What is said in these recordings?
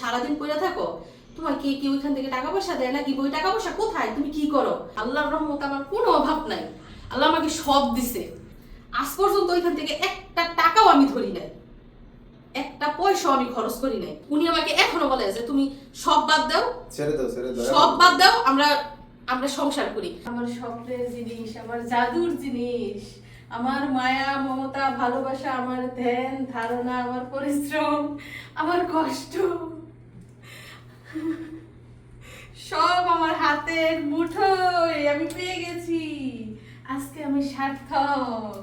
সারাদিন পড়ে থাকো। তোমার কে কি ওইখান থেকে টাকা পয়সা দেয় নাকি ওই টাকা পয়সা? কোথায়? তুমি কি করো? আল্লাহর রহমত আমার কোনো অভাব নাই। আল্লাহ আমাকে সব দিছে। আজ পর্যন্ত ওইখান থেকে একটা টাকাও আমি ধরি নাই। একটা পয়সাও আমি খরচ করি নাই। উনি আমাকে এখনও বলে যে তুমি সব বাদ দাও। ছেড়ে দাও ছেড়ে দাও। সব বাদ দাও আমরা আমরা সংসার করি। আমার স্বপ্নের জিনিস আমার জাদুর জিনিস আমার মায়া মমতা ভালোবাসা আমার ধ্যান ধারণা আমার পরিশ্রম আমার কষ্ট। সব আমার হাতের মুঠোয় আমি পেয়ে গেছি। আজকে আমি সার্থক।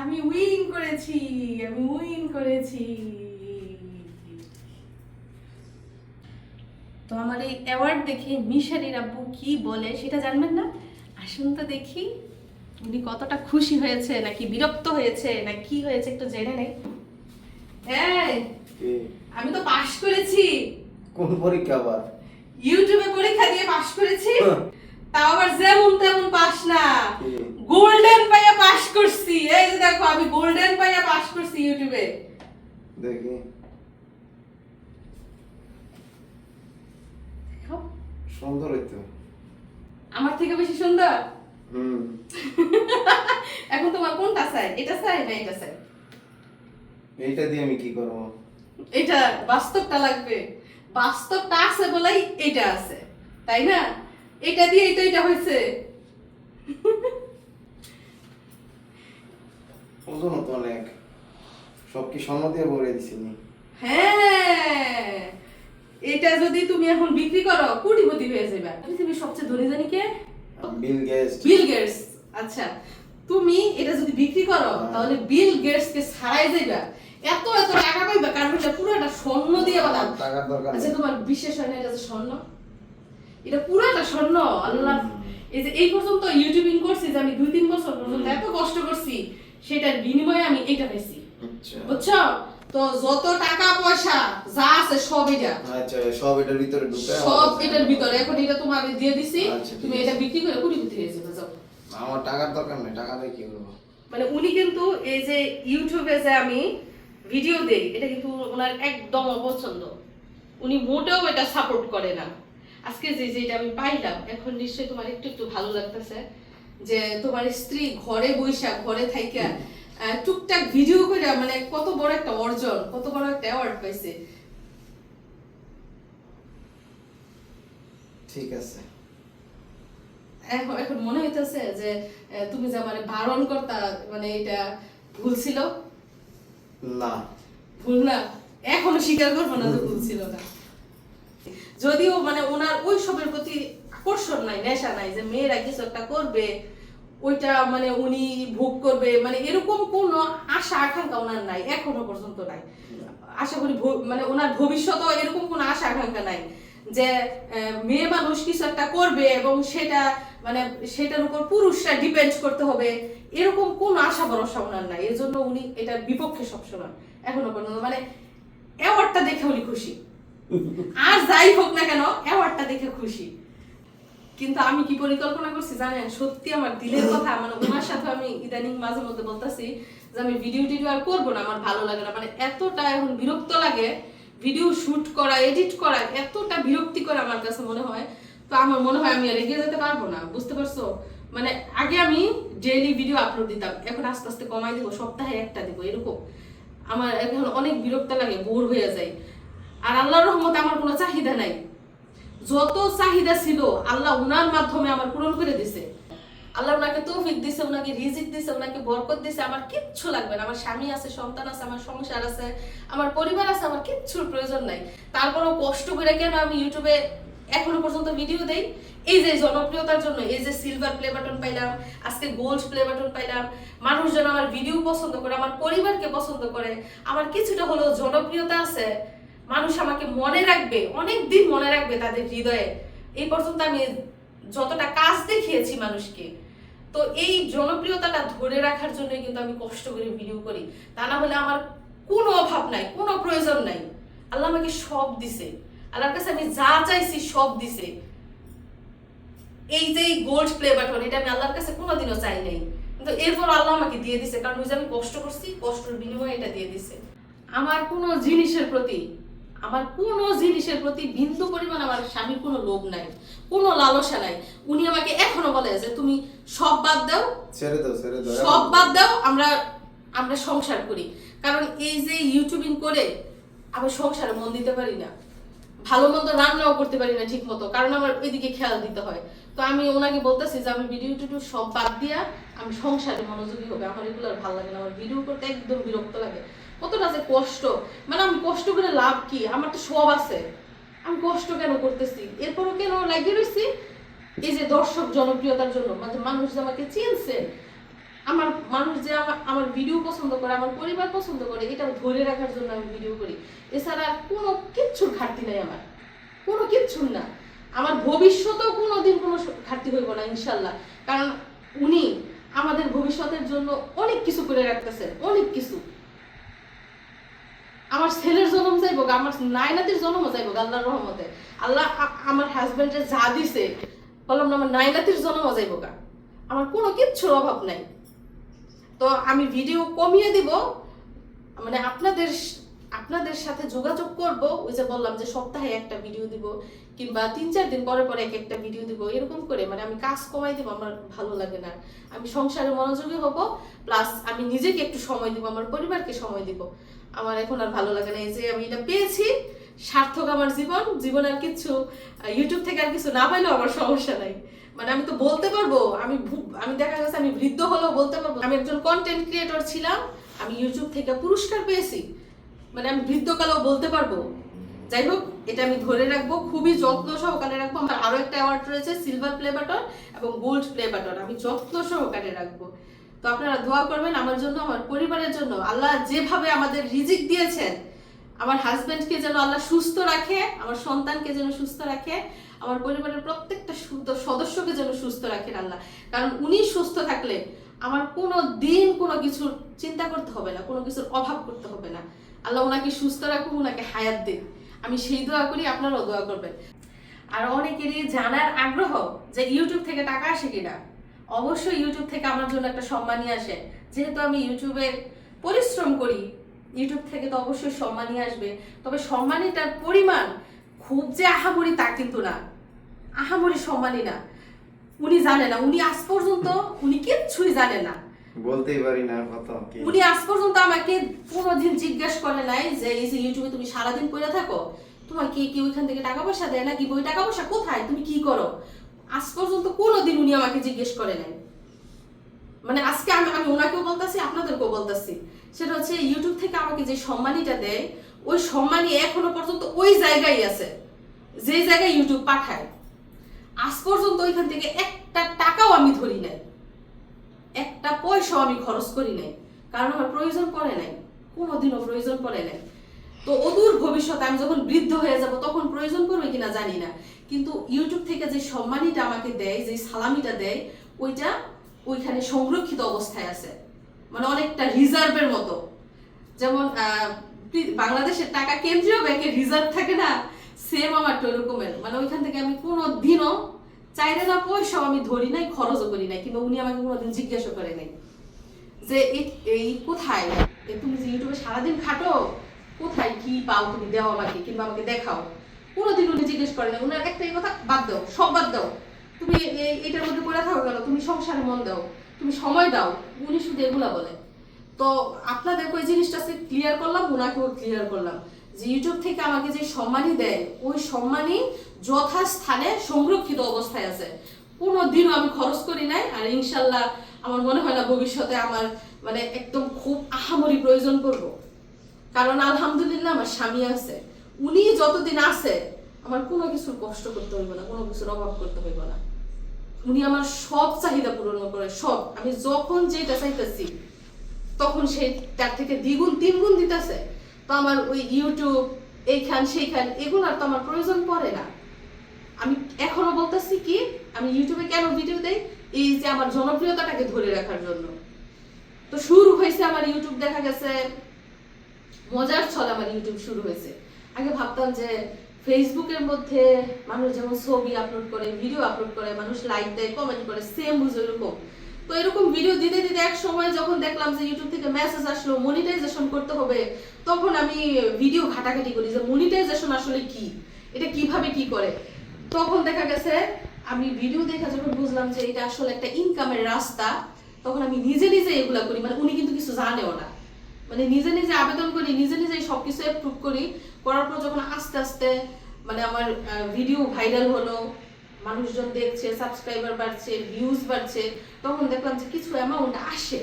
আমি উইন করেছি আমি উইন করেছি। তো আমার এই অ্যাওয়ার্ড দেখে মিশারির আব্বু কি বলে সেটা জানবেন না? আসুন তো দেখি উনি কতটা খুশি হয়েছে নাকি বিরক্ত হয়েছে না কি হয়েছে একটু জেনে নেই। কি? আমি তো পাশ করেছি। কোন পরীক্ষা আবার? ইউটিউবে পরীক্ষা দিয়ে পাশ করেছি হ্যাঁ। তাও আবার যেমন তেমন পাস না। গোল্ডেন পাইয়া পাশ করছি। এই যে দেখো আমি গোল্ডেন পাইয়া পাশ করছি ইউটিউবে। দেখি। সুন্দর হইতো। আমার থেকে বেশি সুন্দর? হুম। এখন তোমার কোনটা চাই? এটা চাই না এটা চাই? এইটা দিয়ে আমি কি করব? এটা বাস্তবটা লাগবে। বাস্তবটা আছে বলেই এটা আছে তাই না? এটা দিয়ে তো এটা হয়েছে। ওজন তো অনেক। সব কি স্বর্ণ দিয়ে ভরে দিছিনি হ্যাঁ এটা যদি তুমি এখন বিক্রি করো কোটিপতি হয়ে যাবে। পৃথিবীর সবচেয়ে ধনী জানি কে? বিল গেস্ট বিল গেটস আচ্ছা। তুমি এটা যদি বিক্রি করো হ্যাঁ। তাহলে বিল গেটস কে ছাড়াই যাইবা। এত এত টাকা পাইবা কারণ এটা পুরোটা স্বর্ণ দিয়ে টাকার দরকার আচ্ছা তোমার বিশেষ হয় না এটা স্বর্ণ? এটা পুরোটা স্বর্ণ আল্লাহ। এই যে এই পর্যন্ত ইউটিউবিং করছি যে আমি দুই তিন বছর পর্যন্ত এত কষ্ট করছি সেটার বিনিময়ে আমি এটা আচ্ছা। বুঝছ? তো যত টাকা পয়সা যা আছে সব এটা। আচ্ছা সব এটার ভিতরে ঢুকে সব এটার ভিতরে। এখন এটা তোমার দিয়ে দিছি আচ্ছা, তুমি এটা বিক্রি করে কুড়ি হয়ে যাবে যাও। আমার টাকার দরকার নেই টাকা দিয়ে কি করব? মানে উনি কিন্তু এই যে ইউটিউবে যে আমি ভিডিও দেই এটা কিন্তু ওনার একদম অপছন্দ। উনি মোটেও এটা সাপোর্ট করে না। আজকে যে যেটা আমি পাইলাম এখন নিশ্চয়ই তোমার একটু একটু ভালো লাগতেছে যে তোমার স্ত্রী ঘরে বৈশা ঘরে থাইকা টুকটাক ভিডিও করে মানে কত বড় একটা অর্জন কত বড় একটা অ্যাওয়ার্ড পাইছে। ঠিক আছে। এখন মনে হইতেছে যে তুমি যে আমার বারণ করতা মানে এটা ভুল ছিল। না। ভুল না এখনও স্বীকার করব না যে ভুল ছিল না। যদিও মানে ওনার ওই সবের প্রতি আকর্ষণ নাই, নেশা নাই যে মেয়েরা কিছু একটা করবে, ওইটা মানে উনি ভোগ করবে মানে এরকম কোনো আশা, আকাঙ্ক্ষা ওনার নাই, এখনও পর্যন্ত নাই। আশা করি মানে ওনার ভবিষ্যতেও এরকম কোনো আশা, আকাঙ্ক্ষা নাই। যে মেয়ে মানুষ কিছু একটা করবে এবং সেটা মানে সেটার উপর পুরুষরা ডিপেন্ড করতে হবে, এরকম কোন আশা ভরসা ওনার নাই। এর জন্য উনি এটার বিপক্ষে সবসময়, এখনও পর্যন্ত। মানে অ্যাওয়ার্ডটা দেখে উনি খুশি। আর যাই হোক না কেন অ্যাওয়ার্ডটা দেখে খুশি। কিন্তু আমি কি পরিকল্পনা করছি জানেন? সত্যি আমার দিলের কথা মানে ওনার সাথে আমি ইদানিং মাঝে মধ্যে বলতেছি যে আমি ভিডিও টিডিও আর করব না, আমার ভালো লাগে না। মানে এতটা এখন বিরক্ত লাগে ভিডিও শুট করা এডিট করা, এতটা বিরক্তিকর আমার কাছে মনে হয়। তো আমার মনে হয় আমি আর এগিয়ে যেতে পারব না, বুঝতে পারছ? মানে আগে আমি ডেইলি ভিডিও আপলোড দিতাম, এখন আস্তে আস্তে কমাই দিব, সপ্তাহে একটা দিব, এরকম। আমার এখন অনেক বিরক্ত লাগে, বোর হয়ে যায় আর আল্লাহর রহমতে আমার কোনো চাহিদা নাই। যত চাহিদা ছিল, আল্লাহ উনার মাধ্যমে আমার পূরণ করে দিছে। আল্লাহ ওনাকে তৌফিক দিছে, ওনাকে রিজিক দিছে, ওনাকে বরকত দিছে। আমার কিচ্ছু লাগবে না। আমার স্বামী আছে, সন্তান আছে, আমার সংসার আছে, আমার পরিবার আছে, আমার কিচ্ছুর প্রয়োজন নাই। তারপরেও কষ্ট করে কেন আমি ইউটিউবে এখনও পর্যন্ত ভিডিও দেই? এই যে জনপ্রিয়তার জন্য, এই যে সিলভার প্লে বাটন পাইলাম, আজকে গোল্ড প্লে বাটন পাইলাম। মানুষজন আমার ভিডিও পছন্দ করে, আমার পরিবারকে পছন্দ করে। আমার কিছুটা হলেও জনপ্রিয়তা আছে। মানুষ আমাকে মনে রাখবে অনেক দিন মনে রাখবে তাদের হৃদয়ে। এই পর্যন্ত আমি যতটা কাজ দেখিয়েছি মানুষকে তো এই জনপ্রিয়তাটা ধরে রাখার জন্যই কিন্তু আমি কষ্ট করে ভিডিও করি। তা না হলে আমার কোনো অভাব নাই, কোনো প্রয়োজন নাই। আল্লাহ আমাকে সব দিছে। আল্লাহর কাছে আমি যা চাইছি সব দিছে। এই যে গোল্ড প্লে বাটন এটা আমি আল্লাহর কাছে কোনোদিনও চাই নাই। কিন্তু এরপর আল্লাহ আমাকে দিয়ে দিছে। কারণ ওই যে আমি কষ্ট করছি, কষ্টের বিনিময়ে এটা দিয়ে দিছে। আমার কোনো জিনিসের প্রতি আমার কোনো জিনিসের প্রতি বিন্দু পরিমাণ আমার স্বামীর কোনো লোভ নাই কোনো লালসা নাই। উনি আমাকে এখনও বলে যে তুমি সব বাদ দাও ছেড়ে দাও ছেড়ে দাও। সব বাদ দাও আমরা আমরা সংসার করি। কারণ এই যে ইউটিউবিং করে আমি সংসারে মন দিতে পারি না ভালো মন্দ রান্নাও করতে পারি না ঠিক মতো কারণ আমার ওইদিকে খেয়াল দিতে হয়। তো আমি ওনাকে বলতেছি যে আমি ভিডিও টিডিও সব বাদ দিয়া আমি সংসারে মনোযোগী হবে। আমার এগুলো আর ভালো লাগে না আমার ভিডিও করতে একদম বিরক্ত লাগে। কতটা যে কষ্ট। মানে আমি কষ্ট করে লাভ কি? আমার তো সব আছে। আমি কষ্ট কেন করতেছি? এরপরও কেন লাগিয়ে রয়েছি এই যে দর্শক জনপ্রিয়তার জন্য মানে মানুষ যে আমাকে চিনছে, আমার মানুষ যে আমার ভিডিও পছন্দ করে, আমার পরিবার পছন্দ করে এটা ধরে রাখার জন্য আমি ভিডিও করি। এছাড়া কোনো কিচ্ছুর ঘাটতি নাই আমার। কোনো কিচ্ছুর না। আমার ভবিষ্যতেও কোনো দিন কোনো ঘাটতি হইব না, ইনশাল্লাহ। কারণ উনি আমাদের ভবিষ্যতের জন্য অনেক কিছু করে রাখতেছেন, অনেক কিছু। আমার ছেলের জন্ম যাইব আমার নাইনাতির জন্ম যাইব আল্লাহর রহমতে। আল্লাহ আমার হাজবেন্ডে যা দিছে, বললাম না, আমার নাইনাতির জন্ম যাইব আমার কোনো কিচ্ছুর অভাব নাই। তো আমি ভিডিও কমিয়ে দিব মানে আপনাদের আপনাদের সাথে যোগাযোগ করব, ওই যে বললাম যে সপ্তাহে একটা ভিডিও দিব, কিংবা তিন চার দিন পরে পরে এক একটা ভিডিও দিব, এরকম করে মানে আমি কাজ কমাই দিব, আমার ভালো লাগে না। আমি সংসারে মনোযোগী হব প্লাস আমি নিজেকে একটু সময় দিব, আমার পরিবারকে সময় দিব। আমার এখন আর ভালো লাগে না এই যে আমি এটা পেয়েছি। সার্থক আমার জীবন। জীবন আর কিছু ইউটিউব থেকে আর কিছু না পাইলেও আমার সমস্যা নাই। মানে আমি তো বলতে পারব, আমি আমি দেখা গেছে আমি বৃদ্ধ হলেও বলতে পারব। আমি একজন কন্টেন্ট ক্রিয়েটর ছিলাম, আমি ইউটিউব থেকে পুরস্কার পেয়েছি। মানে আমি বৃদ্ধকালেও বলতে পারব। যাই হোক, এটা আমি ধরে রাখব, খুবই যত্ন সহকারে রাখব। আমার আরও একটা অ্যাওয়ার্ড রয়েছে সিলভার প্লে বাটন এবং গোল্ড প্লে বাটন আমি যত্ন সহকারে রাখব। তো আপনারা দোয়া করবেন আমার জন্য, আমার পরিবারের জন্য। আল্লাহ যেভাবে আমাদের রিজিক দিয়েছেন, আমার হাজবেন্ডকে যেন আল্লাহ সুস্থ রাখে, আমার সন্তানকে যেন সুস্থ রাখে, আমার পরিবারের প্রত্যেকটা সদস্যকে যেন সুস্থ রাখেন আল্লাহ। কারণ উনি সুস্থ থাকলে আমার কোনো দিন কোনো কিছুর চিন্তা করতে হবে না, কোনো কিছুর অভাব করতে হবে না। আল্লাহ ওনাকে সুস্থ রাখুক, ওনাকে হায়াত দিন আমি সেই দোয়া করি, আপনারাও দোয়া করবেন। আর অনেকেরই জানার আগ্রহ যে ইউটিউব থেকে টাকা আসে কিনা। অবশ্যই ইউটিউব থেকে আমার জন্য একটা সম্মানই আসে। যেহেতু আমি ইউটিউবে পরিশ্রম করি ইউটিউব থেকে তো অবশ্যই সম্মানই আসবে। তবে সম্মানীটার পরিমাণ খুব যে আহামরি তা কিন্তু না। আহামরি সম্মানই না। উনি জানে না। উনি আজ পর্যন্ত উনি কিচ্ছুই জানে না। বলতেই পারি না কত কি? উনি আজ পর্যন্ত আমাকে কোনোদিন জিজ্ঞেস করে নাই যে এই যে ইউটিউবে তুমি সারাদিন করে থাকো তোমার কি কি ওইখান থেকে টাকা পয়সা দেয় নাকি? বই টাকা পয়সা কোথায়? তুমি কি করো? আজ পর্যন্ত কোনোদিন উনি আমাকে জিজ্ঞেস করে নাই। মানে আজকে আমি আমি ওনাকেও বলতেছি, আপনাদেরকেও বলতেছি। সেটা হচ্ছে ইউটিউব থেকে আমাকে যে সম্মানীটা দেয়, ওই সম্মানী এখনও পর্যন্ত ওই জায়গায় আছে, যে জায়গায় ইউটিউব পাঠায়। আজ পর্যন্ত ওইখান থেকে একটা টাকাও আমি ধরি নাই। একটা পয়সাও আমি খরচ করি নাই। কারণ আমার প্রয়োজন পড়ে নাই। কোনোদিনও প্রয়োজন পড়ে নাই। তো অদূর ভবিষ্যতে আমি যখন বৃদ্ধ হয়ে যাব, তখন প্রয়োজন পড়বে কিনা জানি না। কিন্তু ইউটিউব থেকে যে সম্মানীটা আমাকে দেয়, যে সালামিটা দেয়, ওইটা ওইখানে সংরক্ষিত অবস্থায় আছে। মানে অনেকটা রিজার্ভের মতো। যেমন বাংলাদেশের টাকা কেন্দ্রীয় ব্যাংকে রিজার্ভ থাকে না সেম আমার তো এরকমের। মানে ওইখান থেকে আমি কোনো দিনও চাইলে না, পয়সাও আমি ধরি নাই, খরচও করি নাই কিংবা উনি আমাকে কোনোদিন জিজ্ঞাসা করে নাই। যে এই- কোথায়? তুমি যে ইউটিউবে সারাদিন খাটো, কোথায় কি পাও তুমি? দেও আমাকে, কিংবা আমাকে দেখাও। কোনোদিন উনি জিজ্ঞেস করে না উনার একটাই কথা, বাদ দাও, সব বাদ দাও। তুমি এটার মধ্যে পড়ে থাকো কেন? তুমি সংসারে মন দাও, তুমি সময় দাও, উনি শুধু এগুলা বলে। তো আপনাদের ওই জিনিসটা ক্লিয়ার করলাম ওনাকেও ক্লিয়ার করলাম। যে ইউটিউব থেকে আমাকে যে সম্মানই দেয়, ওই সম্মানই যথাস্থানে সংরক্ষিত অবস্থায় আছে। কোনো দিনও আমি খরচ করি নাই, আর ইনশাল্লাহ আমার মনে হয় না ভবিষ্যতে আমার মানে একদম খুব আহামরি প্রয়োজন পড়ব। কারণ আলহামদুলিল্লাহ আমার স্বামী আছে। উনি যতদিন আছে, আমার কোনো কিছুর কষ্ট করতে হইব না, কোনো কিছুর অভাব করতে হইব না। উনি আমার সব চাহিদা পূরণ করে, সব। আমি যখন যেটা চাইতেছি, তখন সে তার থেকে দ্বিগুণ, তিনগুণ দিতেছে। তো আমার ওই ইউটিউব এইখান, সেইখান, এগুলার তো আমার প্রয়োজন পড়ে না। আমি এখনও বলতেছি কি, আমি ইউটিউবে কেন ভিডিও দেই? এই যে আমার জনপ্রিয়তাটাকে ধরে রাখার জন্য। তো শুরু হয়েছে আমার ইউটিউব দেখা গেছে, মজার ছল আমার ইউটিউব শুরু হয়েছে। আগে ভাবতাম যে ফেসবুকের মধ্যে মানুষ যেমন ছবি আপলোড করে ভিডিও আপলোড করে, মানুষ লাইক দেয় কমেন্ট করে সেম বুঝে এরকম। তো এরকম ভিডিও দিতে দিতে এক সময় যখন দেখলাম যে ইউটিউব থেকে মেসেজ আসলো মনিটাইজেশন করতে হবে, তখন আমি ভিডিও ঘাটাঘাটি করি যে মনিটাইজেশন আসলে কি? এটা কীভাবে কি করে? তখন দেখা গেছে, আমি ভিডিও দেখে যখন বুঝলাম যে এটা আসলে একটা ইনকামের রাস্তা, তখন আমি নিজে নিজে এগুলা করি। মানে উনি কিন্তু কিছু জানেও না। মানে নিজে নিজে আবেদন করি, নিজে নিজে সবকিছু অ্যাপ্রুভ করি। করার পর যখন আস্তে আস্তে মানে আমার ভিডিও ভাইরাল হলো, মানুষজন দেখছে সাবস্ক্রাইবার বাড়ছে ভিউজ বাড়ছে, তখন দেখলাম যে কিছু অ্যামাউন্ট আসে।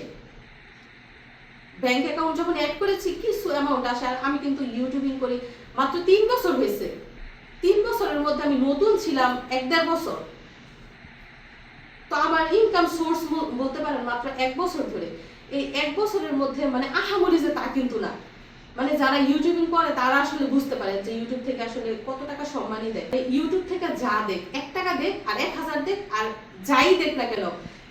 ব্যাংক অ্যাকাউন্ট যখন অ্যাড করেছি, কিছু অ্যামাউন্ট আসে। আর আমি কিন্তু ইউটিউবিং করি। মাত্র তিন বছর হয়েছে। তিন বছরের মধ্যে আমি নতুন ছিলাম, এক দেড় বছর। তো আমার ইনকাম সোর্স বলতে পারেন মাত্র এক বছর ধরে। এই এক বছরের মধ্যে মানে আহামরি যে তা কিন্তু না। মানে যারা ইউটিউবিং করে, তারা আসলে বুঝতে পারে যে ইউটিউব থেকে আসলে কত টাকা সম্মানই দেয়। ইউটিউব থেকে যা দেখ, এক টাকা দেখ আর এক হাজার দেখ আর যাই দেখ না কেন,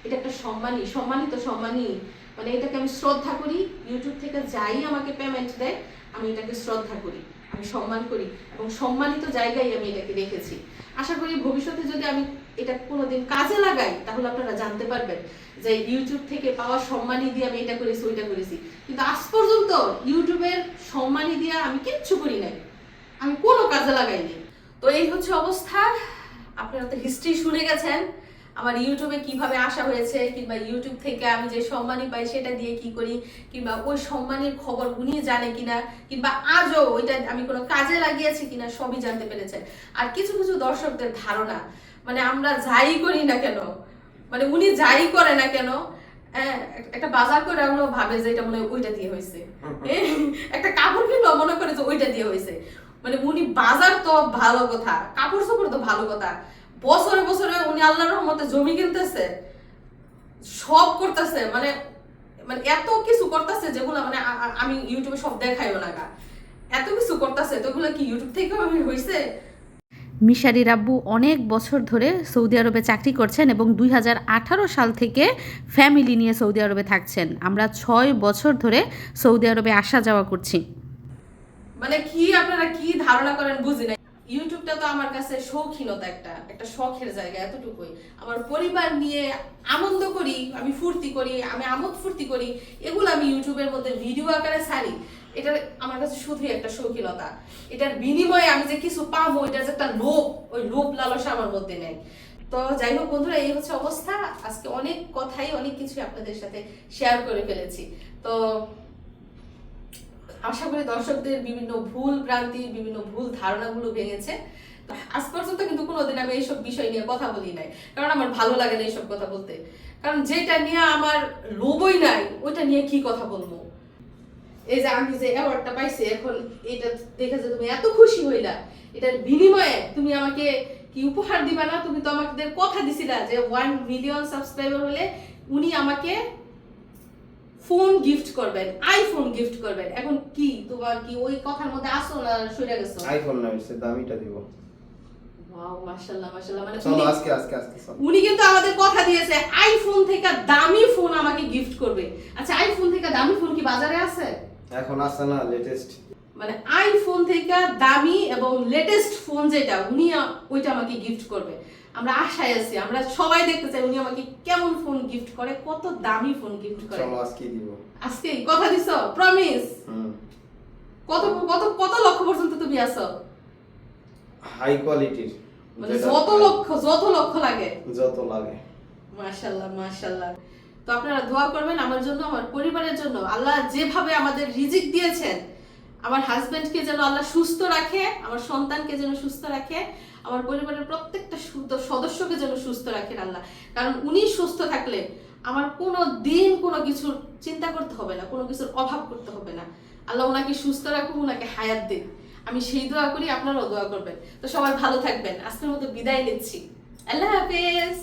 এটা একটা সম্মানই। সম্মানিত সম্মানই। মানে এটাকে আমি শ্রদ্ধা করি। ইউটিউব থেকে যাই আমাকে পেমেন্ট দেয়, আমি এটাকে শ্রদ্ধা করি, আমি সম্মান করি। এবং সম্মানিত জায়গায় আমি এটাকে রেখেছি। আশা করি ভবিষ্যতে যদি আমি এটা কোনোদিন কাজে লাগাই, তাহলে আপনারা জানতে পারবেন যে ইউটিউব থেকে পাওয়া সম্মানই দিয়ে আমি এটা করেছি, ওইটা করেছি। কিন্তু আজ পর্যন্ত ইউটিউবের সম্মানই দিয়ে আমি কিচ্ছু করি নাই। আমি কোনো কাজে লাগাইনি তো এই হচ্ছে অবস্থা। আপনারা তো হিস্ট্রি শুনে গেছেন, আমার ইউটিউবে কীভাবে আসা হয়েছে, কিংবা ইউটিউব থেকে আমি যে সম্মানই পাই সেটা দিয়ে কি করি, কিংবা ওই সম্মানের খবর উনি জানে কিনা, কিংবা আজও ওইটা আমি কোনো কাজে লাগিয়েছি কিনা, সবই জানতে পেরেছেন। আর কিছু কিছু দর্শকদের ধারণা মানে আমরা যাই করি না কেন? মানে উনি যাই করে না কেন? হ্যাঁ, একটা বাজার করে আমরা ভাবে যে এটা মনে হয় ওইটা দিয়ে হয়েছে। একটা কাপড় কিনলো মনে করে যে ওইটা দিয়ে হয়েছে। মানে উনি বাজার তো ভালো কথা কাপড় চোপড় তো ভালো কথা। বছরে বছরে উনি আল্লাহর রহমতে জমি কিনতেছে সব করতেছে মানে মানে এত কিছু করতেছে যেগুলো মানে আমি ইউটিউবে সব দেখাইও না গা। এত কিছু করতেছে তো ওগুলো কি ইউটিউব থেকে হয়েছে মিশারি রাব্বু অনেক বছর ধরে সৌদি আরবে চাকরি করছেন এবং দুই হাজার আঠারো সাল থেকে ফ্যামিলি নিয়ে সৌদি আরবে থাকছেন। আমরা ছয় বছর ধরে সৌদি আরবে আসা যাওয়া করছি। মানে কি আপনারা কি ধারণা করেন বুঝি না। ইউটিউবটা তো আমার কাছে শৌখিনতা একটা একটা শখের জায়গা এতটুকুই। আমার পরিবার নিয়ে আনন্দ করি, আমি ফুর্তি করি, আমি আমোদ ফুর্তি করি, এগুলো আমি ইউটিউবের মধ্যে ভিডিও আকারে ছাড়ি। এটা আমার কাছে শুধুই একটা শৌখিনতা। এটার বিনিময়ে আমি যে কিছু পাবো এটার যে একটা লোভ, ওই লোভ লালসা আমার মধ্যে নেই। তো যাই হোক বন্ধুরা, এই হচ্ছে অবস্থা। আজকে অনেক কথাই, অনেক কিছু আপনাদের সাথে শেয়ার করে ফেলেছি। তো আশা করি দর্শকদের বিভিন্ন ভুল ভ্রান্তি, বিভিন্ন ভুল ধারণাগুলো ভেঙেছে। আজ পর্যন্ত কিন্তু কোনোদিন আমি এইসব বিষয় নিয়ে কথা বলি নাই, কারণ আমার ভালো লাগে না এইসব কথা বলতে। কারণ যেটা নিয়ে আমার লোভই নাই, ওইটা নিয়ে কি কথা বলব? এই যে আমি যে অ্যাওয়ার্ডটা পাইছি, এখন এটা দেখে যে তুমি এত খুশি হইলা, এটার বিনিময়ে তুমি আমাকে কি উপহার দিবা না? তুমি তো আমাদের কথা দিছিলা যে ওয়ান মিলিয়ন সাবস্ক্রাইবার হলে উনি আমাকে ফোন গিফট করবেন আইফোন গিফট করবেন। এখন কি তোমার কি ওই কথার মধ্যে আসো না সরে গেছো? আইফোন না হচ্ছে দামিটা দিব। ওয়াও মাশাআল্লাহ মাশাআল্লাহ মানে চলো আজকে আজকে আজকে উনি কিন্তু আমাদের কথা দিয়েছে আইফোন থেকে দামি ফোন আমাকে গিফট করবে। আচ্ছা আইফোন থেকে দামি ফোন কি বাজারে আছে? এখন আসছে না লেটেস্ট মানে আইফোন থেকে দামি এবং লেটেস্ট ফোন যেটা উনি ওইটা আমাকে গিফট করবে। আমরা আশায় আছি আমরা সবাই দেখতে চাই উনি আমাকে কেমন ফোন গিফট করে কত দামি ফোন গিফট করে। চলো আজকে দিব। আজকে কথা দিছো প্রমিস কত কত কত লক্ষ পর্যন্ত তুমি আছো? হাই কোয়ালিটির মানে যত লক্ষ যত লক্ষ লাগে। যত লাগে। মাশাল্লাহ মাশাল্লাহ তো আপনারা দোয়া করবেন আমার জন্য আমার পরিবারের জন্য। আল্লাহ যেভাবে আমাদের রিজিক দিয়েছেন আমার হাজবেন্ডকে যেন আল্লাহ সুস্থ রাখে আমার সন্তানকে যেন সুস্থ রাখে আমার পরিবারের প্রত্যেকটা সদস্যকে যেন সুস্থ রাখেন আল্লাহ। কারণ উনি সুস্থ থাকলে আমার কোনো দিন কোনো কিছুর চিন্তা করতে হবে না, কোনো কিছুর অভাব করতে হবে না। আল্লাহ ওনাকে সুস্থ রাখুন ওনাকে হায়াত দিন আমি সেই দোয়া করি, আপনারাও দোয়া করবেন। তো সবাই ভালো থাকবেন। আজকের মতো বিদায় নিচ্ছি। আল্লাহ হাফেজ।